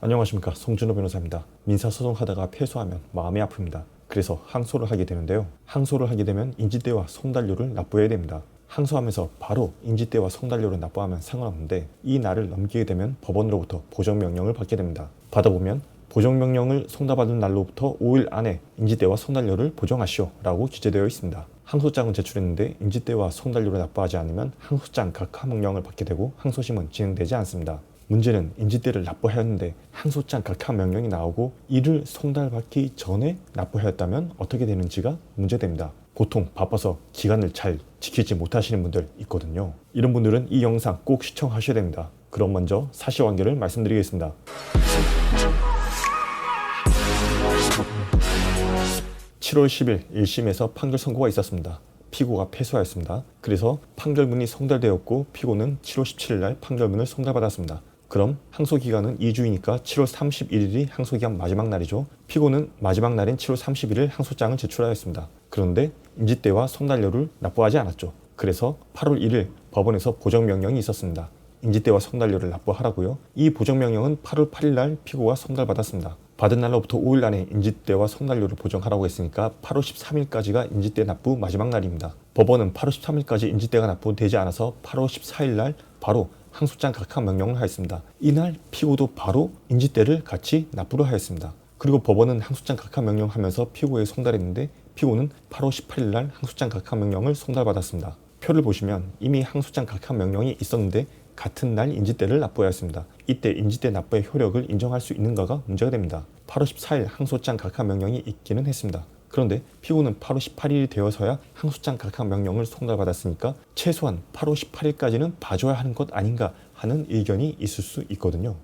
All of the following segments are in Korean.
안녕하십니까 송준호 변호사입니다. 민사소송하다가 패소하면 마음이 아픕니다. 그래서 항소를 하게 되는데요. 항소를 하게 되면 인지대와 송달료를 납부해야 됩니다. 항소하면서 바로 인지대와 송달료를 납부하면 상관없는데 이 날을 넘기게 되면 법원으로부터 보정명령을 받게 됩니다. 받아보면 보정명령을 송달받은 날로부터 5일 안에 인지대와 송달료를 보정하시오 라고 기재되어 있습니다. 항소장은 제출했는데 인지대와 송달료를 납부하지 않으면 항소장 각하 명령을 받게 되고 항소심은 진행되지 않습니다. 문제는 인지대를 납부하였는데 항소장 각하 명령이 나오고 이를 송달받기 전에 납부하였다면 어떻게 되는지가 문제됩니다. 보통 바빠서 기간을 잘 지키지 못하시는 분들 있거든요. 이런 분들은 이 영상 꼭 시청하셔야 됩니다. 그럼 먼저 사실관계를 말씀드리겠습니다. 7월 10일 1심에서 판결 선고가 있었습니다. 피고가 패소하였습니다. 그래서 판결문이 송달되었고 피고는 7월 17일 날 판결문을 송달받았습니다. 그럼 항소 기간은 2주이니까 7월 31일이 항소 기간 마지막 날이죠. 피고는 마지막 날인 7월 31일 항소장을 제출하였습니다. 그런데 인지대와 송달료를 납부하지 않았죠. 그래서 8월 1일 법원에서 보정명령이 있었습니다. 인지대와 송달료를 납부하라고요. 이 보정명령은 8월 8일 날 피고가 송달받았습니다. 받은 날로부터 5일 안에 인지대와 송달료를 보정하라고 했으니까 8월 13일까지가 인지대 납부 마지막 날입니다. 법원은 8월 13일까지 인지대가 납부되지 않아서 8월 14일 날 바로 항소장 각하 명령을 하였습니다. 이날 피고도 바로 인지대를 같이 납부를 하였습니다. 그리고 법원은 항소장 각하 명령하면서 피고에 송달했는데 피고는 8월 18일 날 항소장 각하 명령을 송달받았습니다. 표를 보시면 이미 항소장 각하 명령이 있었는데 같은 날 인지대를 납부하였습니다. 이때 인지대 납부의 효력을 인정할 수 있는가가 문제가 됩니다. 8월 14일 항소장 각하 명령이 있기는 했습니다. 그런데 피고는 8월 18일이 되어서야 항소장 각하 명령을 송달받았으니까 최소한 8월 18일까지는 봐줘야 하는 것 아닌가 하는 의견이 있을 수 있거든요.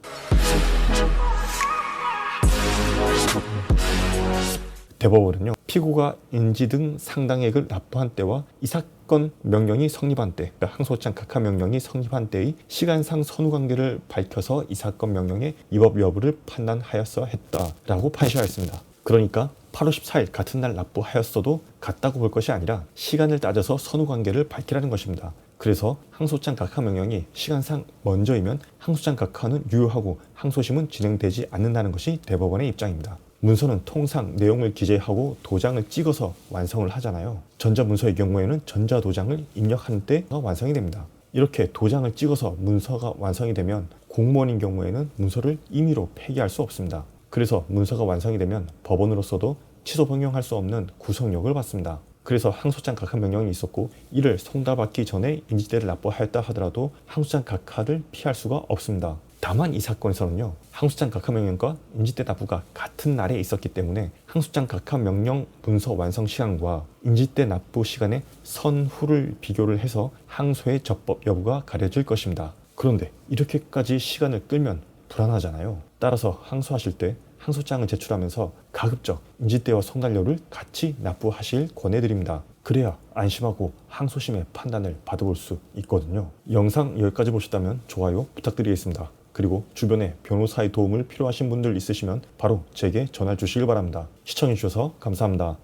대법원은요 피고가 인지 등 상당액을 납부한 때와 이 사건 명령이 성립한 때 그러니까 항소장 각하 명령이 성립한 때의 시간상 선후 관계를 밝혀서 이 사건 명령의 위법 여부를 판단하였어 했다라고 판시하였습니다. 그러니까 8월 14일 같은 날 납부하였어도 같다고 볼 것이 아니라 시간을 따져서 선후 관계를 밝히라는 것입니다. 그래서 항소장 각하 명령이 시간상 먼저이면 항소장 각하는 유효하고 항소심은 진행되지 않는다는 것이 대법원의 입장입니다. 문서는 통상 내용을 기재하고 도장을 찍어서 완성을 하잖아요. 전자문서의 경우에는 전자도장을 입력한 때 완성이 됩니다. 이렇게 도장을 찍어서 문서가 완성이 되면 공무원인 경우에는 문서를 임의로 폐기할 수 없습니다. 그래서 문서가 완성이 되면 법원으로서도 취소 변경할 수 없는 구속력을 받습니다. 그래서 항소장 각하 명령이 있었고 이를 송달받기 전에 인지대를 납부하였다 하더라도 항소장 각하를 피할 수가 없습니다. 다만 이 사건에서는요 항소장 각하 명령과 인지대 납부가 같은 날에 있었기 때문에 항소장 각하 명령 문서 완성 시간과 인지대 납부 시간의 선후를 비교를 해서 항소의 적법 여부가 가려질 것입니다. 그런데 이렇게까지 시간을 끌면 불안하잖아요. 따라서 항소하실 때 항소장을 제출하면서 가급적 인지대와 성달료를 같이 납부하실 권해드립니다. 그래야 안심하고 항소심의 판단을 받아볼 수 있거든요. 영상 여기까지 보셨다면 좋아요 부탁드리겠습니다. 그리고 주변에 변호사의 도움을 필요하신 분들 있으시면 바로 제게 전화 주시길 바랍니다. 시청해주셔서 감사합니다.